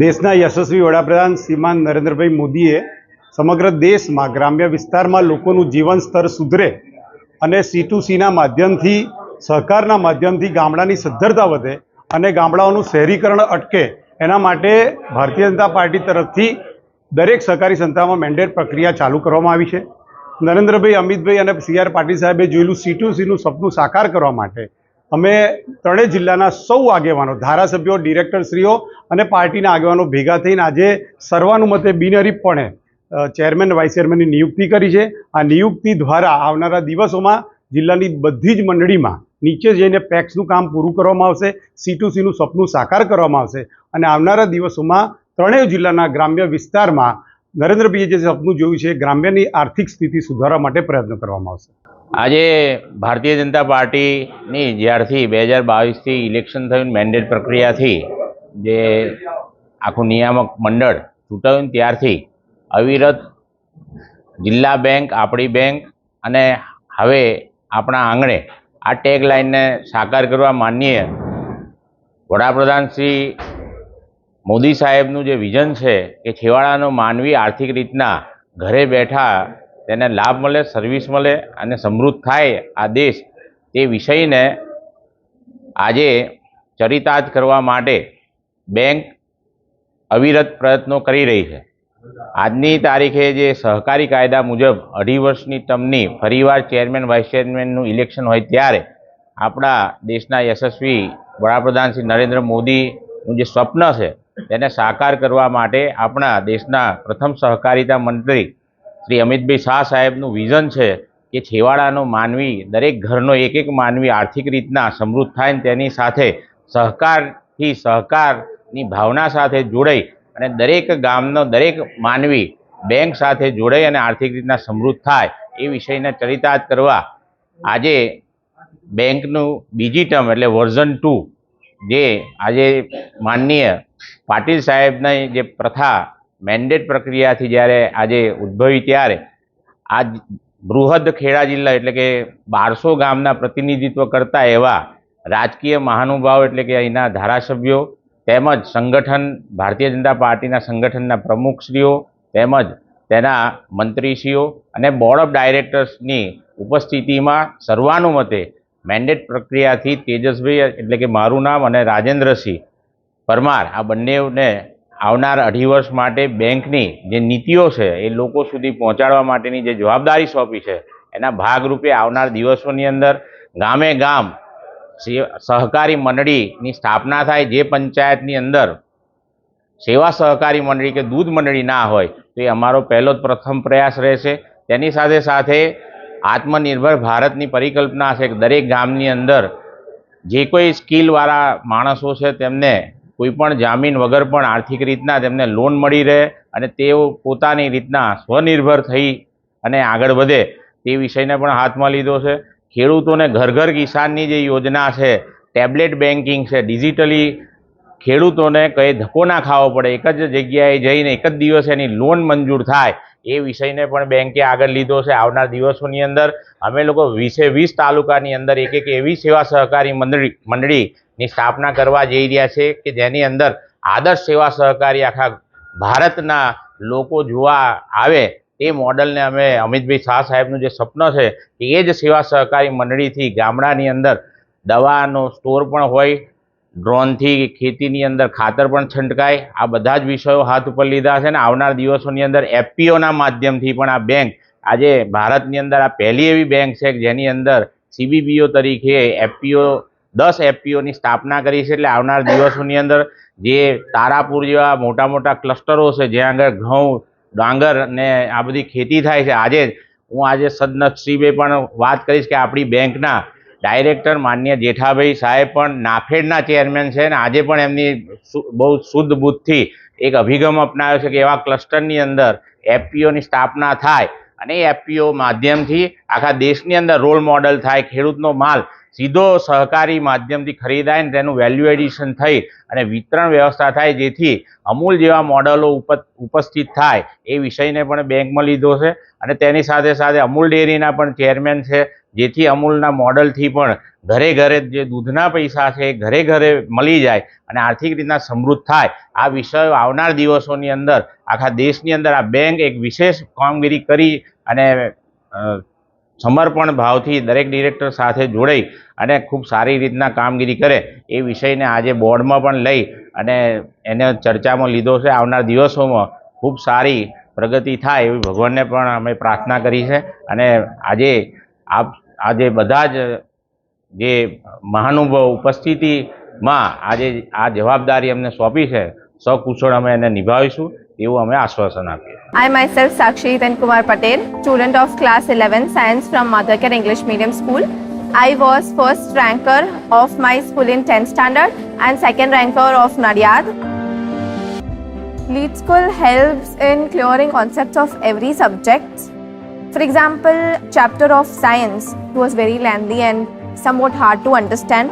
દેશના યશસ્વી વડાપ્રધાન શ્રીમાન નરેન્દ્રભાઈ મોદીએ સમગ્ર દેશમાં ગ્રામ્ય વિસ્તારમાં લોકોનું જીવન સ્તર સુધરે અને સી ટુ સીના માધ્યમથી, સહકારના માધ્યમથી ગામડાની સદ્ધરતા વધે અને ગામડાઓનું શહેરીકરણ અટકે, એના માટે ભારતીય જનતા પાર્ટી તરફથી દરેક સહકારી સંસ્થામાં મેન્ડેટ પ્રક્રિયા ચાલુ કરવામાં આવી છે. નરેન્દ્રભાઈ, અમિતભાઈ અને સી આર પાટીલ સાહેબે જોયેલું સી ટુ સીનું સપનું સાકાર કરવા માટે અમે ત્રણેય જિલ્લાના સૌ આગેવાનો, ધારાસભ્યો, ડિરેક્ટરશ્રીઓ અને પાર્ટીના આગેવાનો ભેગા થઈને આજે સર્વાનુમતે બિનહરીફપણે ચેરમેન, વાઇસ ચેરમેનની નિયુક્તિ કરી છે. આ નિયુક્તિ દ્વારા આવનારા દિવસોમાં જિલ્લાની બધી જ મંડળીમાં નીચે જઈને પેક્સનું કામ પૂરું કરવામાં આવશે, સી ટુ સીનું સપનું સાકાર કરવામાં આવશે અને આવનારા દિવસોમાં ત્રણેય જિલ્લાના ગ્રામ્ય વિસ્તારમાં નરેન્દ્રભાઈએ જે સપનું જોયું છે ગ્રામ્યની આર્થિક સ્થિતિ સુધારવા માટે પ્રયત્ન કરવામાં આવશે. આજે ભારતીય જનતા પાર્ટીની જ્યારથી બે હજાર બાવીસથી ઇલેક્શન થયું મેન્ડેટ પ્રક્રિયાથી જે આખું નિયામક મંડળ ચૂંટાયું ત્યારથી અવિરત જિલ્લા બેંક, આપણી બેંક અને હવે આપણા આંગણે આ ટેગ લાઇનને સાકાર કરવા માનનીય વડાપ્રધાન શ્રી મોદી સાહેબનું જે વિઝન છે કે છેવાડાનો માનવી આર્થિક રીતના ઘરે બેઠા તેને લાભ મળે સર્વિસ મળે અને સમૃદ્ધ થાય આ દેશ, તે વિષયને આજે ચરિતાર્થ કરવા માટે બેંક અવિરત પ્રયત્નો કરી રહી છે. આજની તારીખે જે સહકારી કાયદા મુજબ અઢી વર્ષની ટર્મની ફરીવાર ચેરમેન વાઇસ ચેરમેનનું ઇલેક્શન હોય ત્યારે આપણા દેશના યશસ્વી વડાપ્રધાન શ્રી નરેન્દ્ર મોદીનું જે સ્વપ્ન છે, તેને સાકાર કરવા માટે આપણા દેશના પ્રથમ સહકારિતા મંત્રી શ્રી અમિતભાઈ શાહ સાહેબનું વિઝન છે કે છેવાડાનો માનવી, દરેક ઘરનો એક એક માનવી આર્થિક રીતના સમૃદ્ધ થાય ને તેની સાથે સહકારથી સહકારની ભાવના સાથે જોડાઈ અને દરેક ગામનો દરેક માનવી બેંક સાથે જોડાઈ અને આર્થિક રીતના સમૃદ્ધ થાય એ વિષયને ચરિતાર્થ કરવા આજે બેંકનું બીજી ટર્મ એટલે વર્ઝન ટુ જે આજે માનનીય પાટીલ સાહેબની જે પ્રથા મેન્ડેટ પ્રક્રિયાથી જ્યારે આજે ઉદ્ભવી ત્યારે આ બૃહદ ખેડા જિલ્લા એટલે કે બારસો ગામના પ્રતિનિધિત્વ કરતા એવા રાજકીય મહાનુભાવ એટલે કે અહીંના ધારાસભ્યો તેમજ સંગઠન, ભારતીય જનતા પાર્ટીના સંગઠનના પ્રમુખશ્રીઓ તેમજ તેના મંત્રીશ્રીઓ અને બોર્ડ ઓફ ડાયરેક્ટર્સની ઉપસ્થિતિમાં સર્વાનુમતે મેન્ડેટ પ્રક્રિયાથી તેજસભાઈ એટલે કે મારું નામ અને રાજેન્દ્રસિંહ પરમાર આ બંનેને આવનાર અઢી વર્ષ માટે બેંકની જે નીતિઓ છે, એ લોકો સુધી પહોંચાડવા માટેની જે જવાબદારી સોંપી છે, એના ભાગરૂપે આવનાર દિવસોની અંદર ગામે ગામ સહકારી મંડળીની સ્થાપના થાય, જે પંચાયતની અંદર સેવા સહકારી મંડળી કે દૂધ મંડળી ના હોય, તો એ અમારો પહેલો જ પ્રથમ પ્રયાસ રહેશે. તેની સાથે સાથે આત્મનિર્ભર ભારતની પરિકલ્પના છે કે દરેક ગામની અંદર જે કોઈ સ્કિલવાળા માણસો છે, તેમને કોઈ પણ જામીન વગર પણ આર્થિક રીતના તેમને લોન મળી રહે અને તેઓ પોતાની રીતના સ્વનિર્ભર થઈ અને આગળ વધે તે વિષયને પણ હાથમાં લીધો છે. ખેડૂતોને ઘર ઘર કિસાનની જે યોજના છે ટેબ્લેટ બેન્કિંગ છે ડિજિટલી ખેડૂતોને કંઈ ધક્કો ના ખાવો પડે, એક જ જગ્યાએ જઈને એક જ દિવસે એની લોન મંજૂર થાય, એ વિષયને પણ બેંકે આગળ લીધો છે. આવનાર દિવસોની અંદર અમે લોકો વીસે વીસ તાલુકાની અંદર એક એક એવી સેવા સહકારી મંડળી મંડળી મંડળીની સ્થાપના કરવા જઈ રહ્યા છે કે જેની અંદર આદર્શ સેવા સહકારી આખા ભારતના લોકો જોવા આવે એ મોડલને અમે અમિતભાઈ શાહ સાહેબનું જે સપનું છે કે એ જ સેવા સહકારી મંડળીથી ગામડાની અંદર દવાનો સ્ટોર પણ હોય, ડ્રોનથી ખેતીની અંદર ખાતર પણ છંટકાય. આ બધા જ વિષયો હાથ ઉપર લીધા છે ને આવનાર દિવસોની અંદર એફપીઓના માધ્યમથી પણ આ બેંક આજે ભારતની અંદર આ પહેલી એવી બેંક છે જેની અંદર સીબીબીઓ તરીકે એફપીઓ દસ એફપીઓની સ્થાપના કરી છે એટલે આવનાર દિવસોની અંદર જે તારાપુર જેવા મોટા મોટા ક્લસ્ટરો છે, જ્યાં આગળ ઘઉં, ડાંગર ને આ બધી ખેતી થાય છે, આજે હું આજે સદનસીબે પણ વાત કરીશ કે આપણી બેંકના ડાયરેક્ટર માન્ય જેઠાભાઈ સાહેબ પણ નાફેડના ચેરમેન છે અને આજે પણ એમની બહુ શુદ્ધ બુદ્ધથી એક અભિગમ અપનાવ્યો છે કે એવા ક્લસ્ટરની અંદર એફપીઓની સ્થાપના થાય અને એ એફપીઓ માધ્યમથી આખા દેશની અંદર રોલ મોડલ થાય, ખેડૂતનો માલ સીધો સહકારી માધ્યમથી ખરીદાય ને તેનું વેલ્યુ એડિશન થઈ અને વિતરણ વ્યવસ્થા થાય જેથી અમૂલ જેવા મોડલો ઉપ ઉપસ્થિત થાય એ વિષયને પણ બેંકમાં લીધો છે અને તેની સાથે સાથે અમૂલ ડેરીના પણ ચેરમેન છે જેથી અમૂલના મોડલથી પણ ઘરે ઘરે જે દૂધના પૈસા છે એ ઘરે ઘરે મળી જાય અને આર્થિક રીતના સમૃદ્ધ થાય. આ વિષયો આવનાર દિવસોની અંદર આખા દેશની અંદર આ બેંક એક વિશેષ કામગીરી કરી અને સમર્પણ ભાવથી દરેક ડિરેક્ટર સાથે જોડાઈ અને ખૂબ સારી રીતના કામગીરી કરે એ વિષયને આજે બોર્ડમાં પણ લઈ અને એને ચર્ચામાં લીધો છે. આવનાર દિવસોમાં ખૂબ સારી પ્રગતિ થાય એવી ભગવાનને પણ અમે પ્રાર્થના કરી છે અને આજે આપ, આજે બધા જ જે મહાનુભાવ ઉપસ્થિતિમાં આજે આ જવાબદારી અમને સોંપી છે. સકુશળ અમે એને નિભાવીશું. એવું અમે આશ્વાસન આપીએ I myself, Sakshi Then Kumar Patel, student of class 11 science from Mothercare English Medium School. I was first ranker of my school in 10th standard and second ranker of Nadiad. Lead School helps in clearing concepts of every subject. For example, chapter of science was very lengthy and somewhat hard to understand.